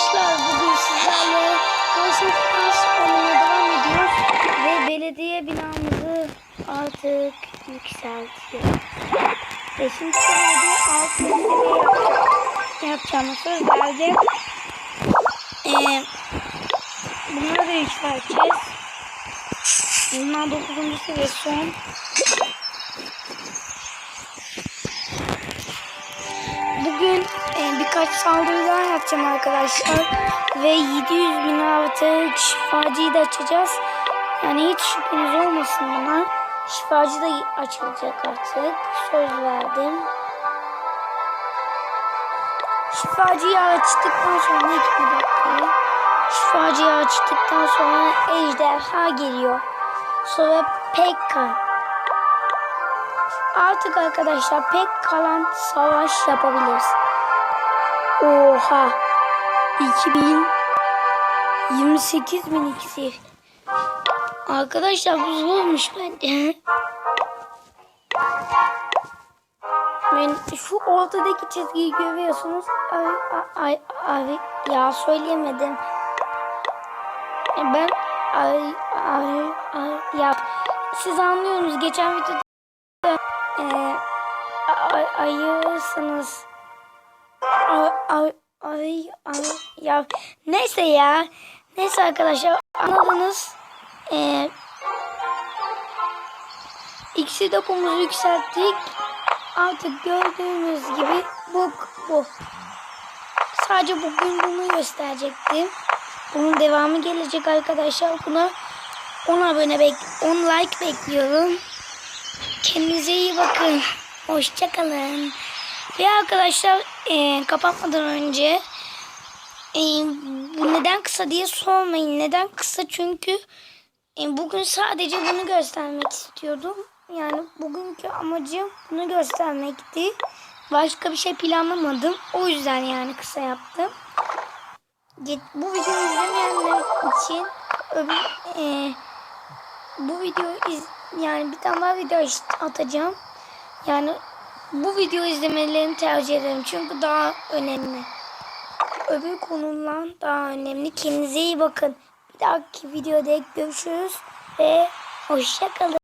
arkadaşlar bugün sizlerle Pass oynamaya devam ediyoruz ve belediye binamızı artık yükseltiyoruz. Ve şimdi senede alt seviye yapacağım. yapacağımı söz verdim. Ee, bunları da yükselteceğiz. Bunlar 9. seviye son. Birkaç saldırı daha yapacağım arkadaşlar. Ve 700 bin artık şifacıyı da açacağız. Yani hiç şüpheniz olmasın buna. Şifacı da açılacak artık. Söz verdim. Şifacıyı açtıktan sonra ilk bir dakika. Şifacıyı açtıktan sonra ejderha geliyor. Sonra Pekka. Artık arkadaşlar pek kalan savaş yapabiliriz. Oha. 2000 28 bin iksir. Arkadaşlar bu zormuş bence. Ben şu ortadaki çizgiyi görüyorsunuz. Ay ay ay ya söyleyemedim. Ben ay ay ay ya siz anlıyorsunuz geçen videoda e, ay, ayırsınız. Ay, ay, ay, ya neyse ya. Neyse arkadaşlar anladınız. E, İkisi dopumuzu yükselttik. Artık gördüğünüz gibi bu bu. Sadece bugün bunu gösterecektim. Bunun devamı gelecek arkadaşlar. Buna 10 abone bek 10 like bekliyorum. Kendinize iyi bakın. Hoşçakalın. Ve arkadaşlar e, kapatmadan önce e, neden kısa diye sormayın. Neden kısa? Çünkü e, bugün sadece bunu göstermek istiyordum. Yani bugünkü amacım bunu göstermekti. Başka bir şey planlamadım. O yüzden yani kısa yaptım. Bu videoyu izlemeyenler için öbür, e, bu videoyu iz, yani bir tane daha video atacağım. Yani bu video izlemelerini tercih ederim. Çünkü daha önemli. Öbür konular daha önemli. Kendinize iyi bakın. Bir dahaki videoda görüşürüz ve hoşçakalın.